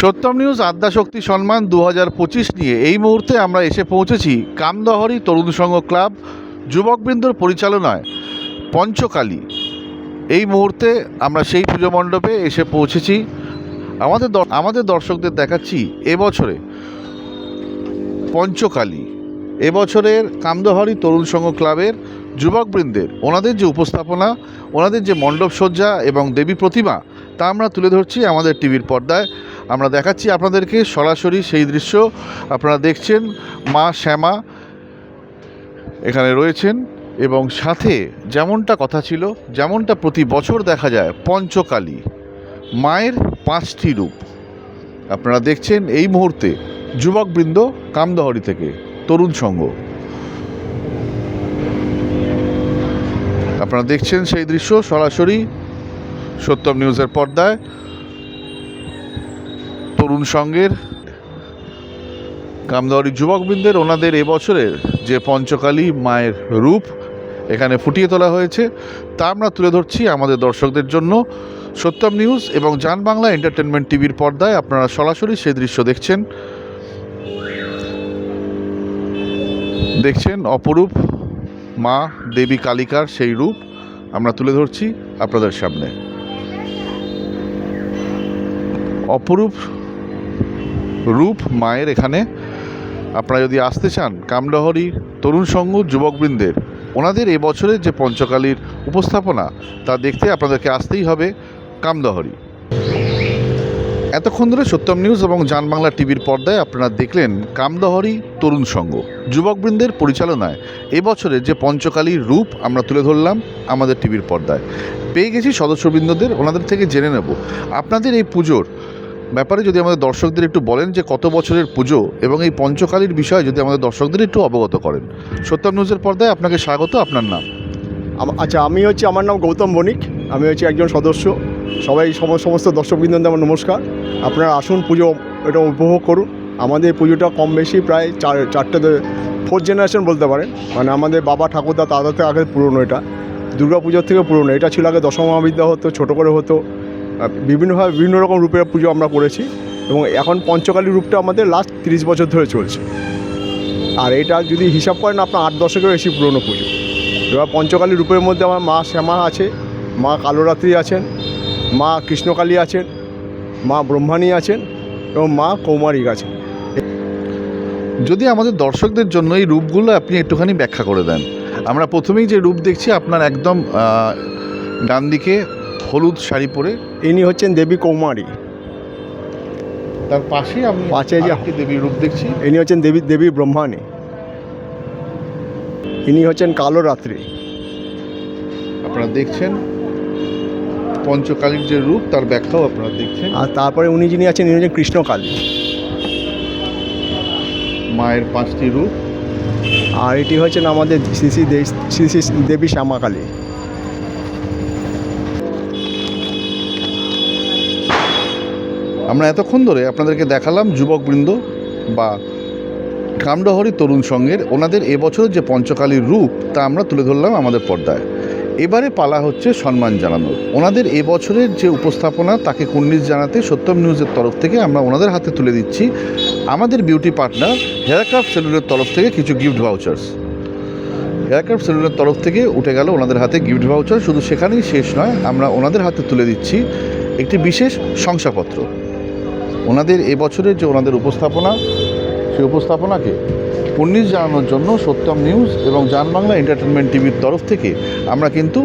সত্যম news Adyashakti সম্মান দু পঁচিশ নিয়ে এই মুহূর্তে আমরা এসে পৌঁছেছি কামদহরি তরুণ সংঘ ক্লাব যুবকবৃন্দর পরিচালনায় পঞ্চকালী। এই মুহূর্তে আমরা সেই পুজো মণ্ডপে এসে পৌঁছেছি। আমাদের আমাদের দর্শকদের দেখাচ্ছি এবছরে পঞ্চকালী। এবছরের কামদহরি তরুণ সংঘ ক্লাবের যুবকবৃন্দের ওনাদের যে উপস্থাপনা, ওনাদের যে মণ্ডপ সজ্জা এবং দেবী প্রতিমা, তা আমরা তুলে ধরছি আমাদের টিভির পর্দায়। আমরা দেখাচ্ছি আপনাদেরকে সরাসরি সেই দৃশ্য। আপনারা দেখছেন মা শ্যামা এখানে রয়েছেন এবং সাথে যেমনটা কথা ছিল, যেমনটা প্রতি বছর দেখা যায়, পঞ্চকালী মায়ের পাঁচটি রূপ। আপনারা দেখছেন এই মুহূর্তে যুবকবৃন্দ কামদহরি থেকে তরুণ সংঘ। আপনারা দেখছেন সেই দৃশ্য সরাসরি সত্যম নিউজের পর্দায়। তরুণ সংঘের কামদহরি যুবকবৃন্দের ওনাদের এবছরের যে পঞ্চকালী মায়ের রূপ এখানে ফুটিয়ে তোলা হয়েছে, তা আমরা তুলে ধরছি আমাদের দর্শকদের জন্য। সত্যম নিউজ এবং জান বাংলা এন্টারটেনমেন্ট টিভির পর্দায় আপনারা সরাসরি সেই দৃশ্য দেখছেন। দেখছেন অপরূপ মা দেবী কালিকার সেই রূপ আমরা তুলে ধরছি আপনাদের সামনে। অপরূপ রূপ মায়ের এখানে। আপনারা যদি আসতে চান কামডহরি তরুণ সংঘ যুবকবৃন্দের, ওনাদের এবছরের যে পঞ্চকালীর উপস্থাপনা, তা দেখতে আপনাদেরকে আসতেই হবে কামদহরি এতক্ষণ ধরে সত্যম নিউজ এবং জান বাংলা টিভির পর্দায় আপনারা দেখলেন কামদহরি তরুণ সংঘ। যুবকবৃন্দের পরিচালনায় এবছরের যে পঞ্চকালীর রূপ আমরা তুলে ধরলাম আমাদের টিভির পর্দায়। পেয়ে গেছি সদস্যবৃন্দদের, ওনাদের থেকে জেনে নেব। আপনাদের এই পুজোর ব্যাপারে যদি আমাদের দর্শকদের একটু বলেন যে কত বছরের পুজো এবং এই পঞ্চকালীর বিষয়ে যদি আমাদের দর্শকদের একটু অবগত করেন। সত্যম নিউজের পর্দায় আপনাকে স্বাগত, আপনার নাম? আচ্ছা আমি হচ্ছে, আমার নাম গৌতম বণিক, আমি হচ্ছে একজন সদস্য। সবাই সম- সমস্ত দর্শকবৃন্দদের আমার নমস্কার। আপনারা আসুন, পুজো এটা উপভোগ করুন। আমাদের পুজোটা কম বেশি প্রায় চার, চারটে ফোর্থ জেনারেশন বলতে পারেন। মানে আমাদের বাবা ঠাকুরদা দাদা থেকে আগে পুরনো এটা। দুর্গা পুজোর থেকে পুরনো। এটা ছিল আগে দশম মহাবিদ্যা হতো, ছোটো করে হতো। বিভিন্নভাবে বিভিন্ন রকম রূপের পুজো আমরা করেছি এবং এখন পঞ্চকালী রূপটা আমাদের লাস্ট তিরিশ বছর ধরে চলছে। আর এটা যদি হিসাব করেন আপনার আট দশকের বেশি পুরনো পুজো। এবার পঞ্চকালী রূপের মধ্যে আমার মা শ্যামা আছে, মা কালোরাত্রি আছেন, মা কৃষ্ণকালী আছেন, মা ব্রহ্মাণী আছেন এবং মা কৌমারিক আছেন। যদি আমাদের দর্শকদের জন্য এই রূপগুলো আপনি একটুখানি ব্যাখ্যা করে দেন। আমরা প্রথমেই যে রূপ দেখছি, আপনার একদম ডান দিকে হলুদ শাড়ি পরে ইনি হচ্ছেন দেবী কৌমারী। তার পাশেই আমি পাশে যে- দেবীর রূপ দেখছি। ইনি হচ্ছেন দেবী দেবী ব্রহ্মাণী। ইনি হচ্ছেন কালোরাত্রি। আপনারা দেখছেন পঞ্চকালীর যে রূপ তার ব্যাখ্যাও আপনারা দেখছেন। আর তারপরে উনি যিনি আছেন ইনি হচ্ছেন কৃষ্ণকালী। মায়ের পাঁচটি রূপ। আর এটি হচ্ছেন আমাদের শ্রী শ্রী দে- শ্রী শ্রী দেবী শ্যামাকালী। আমরা এতক্ষণ ধরে আপনাদেরকে দেখালাম যুবকবৃন্দ বা কামডহরি তরুণ সংঘের ওনাদের এবছরের যে পঞ্চকালীর রূপ, তা আমরা তুলে ধরলাম আমাদের পর্দায়। এবারে পালা হচ্ছে সম্মান জানানোর। ওনাদের এবছরের যে উপস্থাপনা, তাকে কুর্নিশ জানাতে সত্যম নিউজের তরফ থেকে আমরা ওনাদের হাতে তুলে দিচ্ছি আমাদের বিউটি পার্টনার হেয়ারক্রাফট সেলুনের তরফ থেকে কিছু গিফট ভাউচার্স। হেয়ারক্রাফট সেলুনের তরফ থেকে উঠে গেল ওনাদের হাতে গিফট ভাউচার। শুধু সেখানেই শেষ নয়, আমরা ওনাদের হাতে তুলে দিচ্ছি একটি বিশেষ শংসাপত্র। ওনাদের এবছরের যে ওনাদের উপস্থাপনা, সেই উপস্থাপনাকে পুণ্যিশ জানানোর জন্য সত্যম নিউজ এবং জান বাংলা এন্টারটেনমেন্ট টিভির তরফ থেকে আমরা কিন্তু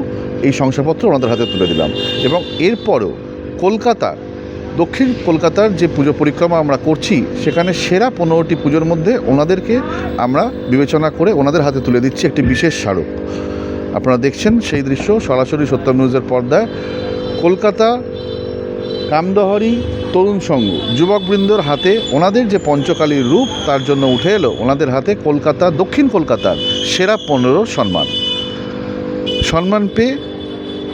এই শংসাপত্র ওনাদের হাতে তুলে দিলাম। এবং এরপরও কলকাতা, দক্ষিণ কলকাতার যে পুজো পরিক্রমা আমরা করছি, সেখানে সেরা পনেরোটি পুজোর মধ্যে ওনাদেরকে আমরা বিবেচনা করে ওনাদের হাতে তুলে দিচ্ছি একটি বিশেষ স্মারক। আপনারা দেখছেন সেই দৃশ্য সরাসরি সত্যম নিউজের পর্দায়। কলকাতা, কামদহরি তরুণ সংঘ। যুবকবৃন্দর হাতে ওনাদের যে পঞ্চকালীর রূপ, তার জন্য উঠে এলো ওনাদের হাতে কলকাতা, দক্ষিণ কলকাতার সেরা পনেরো সম্মান। সম্মান পেয়ে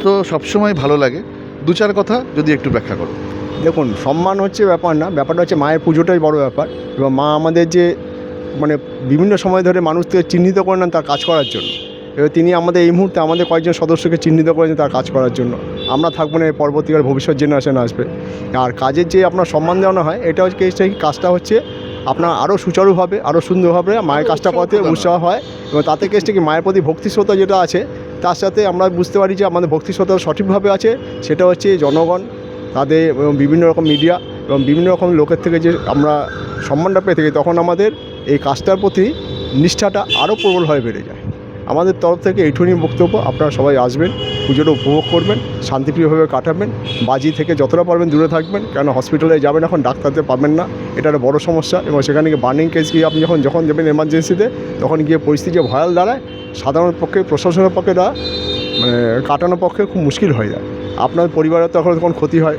তো সবসময় ভালো লাগে। দু চার কথা যদি একটু ব্যাখ্যা করো। দেখুন, সম্মান হচ্ছে ব্যাপার না, ব্যাপারটা হচ্ছে মায়ের পুজোটাই বড় ব্যাপার এবং মা আমাদের যে মানে বিভিন্ন সময় ধরে মানুষকে চিহ্নিত করে নেন তার কাজ করার জন্য। এবার তিনি আমাদের এই মুহূর্তে আমাদের কয়েকজন সদস্যকে চিহ্নিত করেছেন তার কাজ করার জন্য। আমরা থাকব না এর পরবর্তীকার ভবিষ্যৎ জেনারেশন আসবে। আর কাজের যে আপনার সম্মান জানানো হয় এটা হচ্ছে সেই কাজটা হচ্ছে আপনার আরও সুচারুভাবে আরও সুন্দরভাবে মায়ের কাজটা করতে উৎসাহ হয় এবং তাতে কেসটা কি মায়ের প্রতি ভক্তিশ্রদ্ধা যেটা আছে তার সাথে আমরা বুঝতে পারি যে আমাদের ভক্তিশ্রদ্ধা সঠিকভাবে আছে। সেটা হচ্ছে জনগণ তাদের এবং বিভিন্ন রকম মিডিয়া এবং বিভিন্ন রকম লোকের থেকে যে আমরা সম্মানটা পেয়ে থাকি তখন আমাদের এই কাজটার প্রতি নিষ্ঠাটা আরও প্রবল হয়ে বেড়ে যায়। আমাদের তরফ থেকে এইটুকুনি বক্তব্য। আপনারা সবাই আসবেন, পুজোটা উপভোগ করবেন, শান্তিপ্রিয়ভাবে কাটাবেন, বাজি থেকে যতটা পারবেন দূরে থাকবেন, কেন হসপিটালে যাবেন এখন ডাক্তারতে পাবেন না, এটা একটা বড় সমস্যা এবং সেখানে গিয়ে বার্নিং কেস গিয়ে আপনি যখন যখন যাবেন এমার্জেন্সিতে তখন গিয়ে পরিস্থিতি ভয়াল দাঁড়ায়, সাধারণ পক্ষে, প্রশাসনের পক্ষে এটা মানে কাটানোর পক্ষে খুব মুশকিল হয়ে যায়। আপনার পরিবারের তখন তখন ক্ষতি হয়,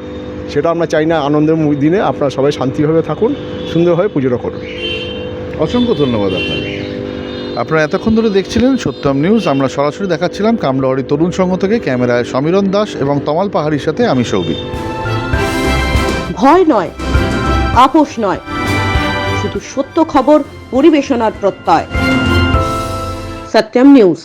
সেটা আমরা চাই না আনন্দের দিনে, আপনারা সবাই শান্তিভাবে থাকুন, সুন্দরভাবে পুজোটা করুন। অসংখ্য ধন্যবাদ আপনাকে। আপনারা এতক্ষণ ধরে দেখছিলেন সত্যম নিউজ, আমরা সরাসরি দেখাচ্ছিলাম কামলাওয়ারি তরুণ সংঘ থেকে। ক্যামেরায় সমীরণ দাস এবং তমাল পাহাড়ির সাথে আমি সৌভিক। ভয় নয়, আপোষ নয়, শুধু সত্য খবর, পরিবেশনার প্রত্যয়। সত্যম নিউজ।